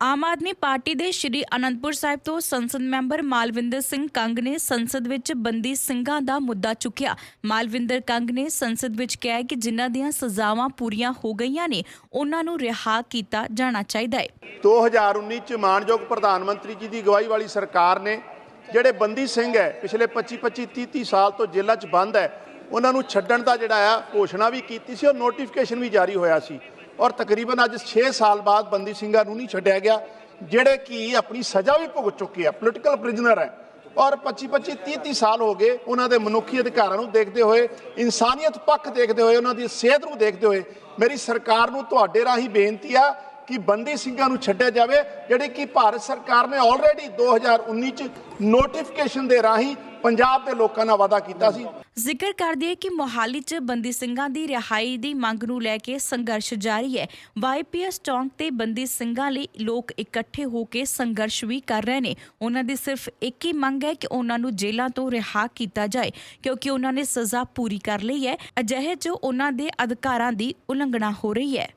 Aam Aadmi party ਦੇ ਸ਼੍ਰੀ ਅਨੰਦਪੁਰ ਸਾਹਿਬ ਤੋਂ ਸੰਸਦ ਮੈਂਬਰ ਮਾਲਵਿੰਦਰ ਸਿੰਘ ਕੰਗ ਨੇ ਸੰਸਦ ਵਿੱਚ ਬੰਦੀ ਸਿੰਘਾਂ ਦਾ ਮੁੱਦਾ ਚੁੱਕਿਆ। ਮਾਲਵਿੰਦਰ ਕੰਗ ਨੇ ਸੰਸਦ ਵਿੱਚ ਕਿਹਾ ਕਿ ਜਿਨ੍ਹਾਂ ਦੀਆਂ ਸਜ਼ਾਵਾਂ ਪੂਰੀਆਂ ਹੋ ਗਈਆਂ ਨੇ, ਉਹਨਾਂ ਨੂੰ ਰਿਹਾ ਕੀਤਾ ਜਾਣਾ ਚਾਹੀਦਾ ਹੈ। 2019 ਚ ਮਾਨਯੋਗ ਪ੍ਰਧਾਨ ਮੰਤਰੀ ਜੀ ਦੀ ਅਗਵਾਈ ਵਾਲੀ ਸਰਕਾਰ ਨੇ, ਜਿਹੜੇ ਬੰਦੀ ਸਿੰਘ ਹੈ, ਪਿਛਲੇ 25 25 30 30 ਸਾਲ ਤੋਂ ਜੇਲ੍ਹਾਂ 'ਚ ਬੰਦ ਹੈ, ਉਹਨਾਂ ਨੂੰ ਛੱਡਣ ਦਾ ਜਿਹੜਾ ਆ, ਘੋਸ਼ਣਾ ਵੀ ਕੀਤੀ ਸੀ ਔਰ ਨੋਟੀਫਿਕੇਸ਼ਨ ਵੀ ਜਾਰੀ ਹੋਇਆ ਸੀ। ਔਰ ਤਕਰੀਬਨ ਅੱਜ 6 ਸਾਲ ਬਾਅਦ ਬੰਦੀ ਸਿੰਘਾਂ ਨੂੰ ਨਹੀਂ ਛੱਡਿਆ ਗਿਆ, ਜਿਹੜੇ ਕਿ ਆਪਣੀ ਸਜ਼ਾ ਵੀ ਭੁਗਤ ਚੁੱਕੇ ਆ ਪੋਲੀਟੀਕਲ ਪ੍ਰਿਜ਼ਨਰ ਹੈ। ਔਰ 25 25 30 30 ਸਾਲ ਹੋ ਗਏ ਉਹਨਾਂ ਦੇ ਮਨੁੱਖੀ ਅਧਿਕਾਰਾਂ ਨੂੰ ਦੇਖਦੇ ਹੋਏ, ਇਨਸਾਨੀਅਤ ਪੱਖ ਦੇਖਦੇ ਹੋਏ, ਉਹਨਾਂ ਦੀ ਸਿਹਤ ਨੂੰ ਦੇਖਦੇ ਹੋਏ, ਮੇਰੀ ਸਰਕਾਰ ਨੂੰ ਤੁਹਾਡੇ ਰਾਹੀਂ ਬੇਨਤੀ ਆ ਕਿ ਬੰਦੀ ਸਿੰਘਾਂ ਨੂੰ ਛੱਡਿਆ ਜਾਵੇ, ਜਿਹੜੇ ਕਿ ਭਾਰਤ ਸਰਕਾਰ ਨੇ ਆਲਰੇਡੀ 2019 ਚ ਨੋਟੀਫਿਕੇਸ਼ਨ ਦੇ ਰਾਹੀਂ ਪੰਜਾਬ ਦੇ ਲੋਕਾਂ ਨਾਲ ਵਾਅਦਾ ਕੀਤਾ ਸੀ। ਜ਼ਿਕਰ ਕਰਦੇ ਕਿ ਮੋਹਾਲੀ 'ਚ ਬੰਦੀ ਸਿੰਘਾਂ ਦੀ ਰਿਹਾਈ ਦੀ ਮੰਗ ਨੂੰ ਲੈ ਕੇ ਸੰਘਰਸ਼ ਜਾਰੀ ਹੈ। ਵਾਈਪੀਐਸ ਚੌਂਕ ਤੇ ਬੰਦੀ ਸਿੰਘਾਂ ਲਈ ਲੋਕ ਇਕੱਠੇ ਹੋ ਕੇ ਸੰਘਰਸ਼ ਵੀ ਕਰ ਰਹੇ ਨੇ। ਉਹਨਾਂ ਦੀ ਸਿਰਫ ਇੱਕ ਹੀ ਮੰਗ ਹੈ ਕਿ ਉਹਨਾਂ ਨੂੰ ਜੇਲ੍ਹਾਂ ਤੋਂ ਰਿਹਾ ਕੀਤਾ ਜਾਏ, ਕਿਉਂਕਿ ਉਹਨਾਂ ਨੇ ਸਜ਼ਾ ਪੂਰੀ ਕਰ ਲਈ ਹੈ। ਅਜਿਹੇ 'ਚ ਉਹਨਾਂ ਦੇ ਅਧਿਕਾਰਾਂ ਦੀ ਉਲੰਘਣਾ ਹੋ ਰਹੀ ਹੈ।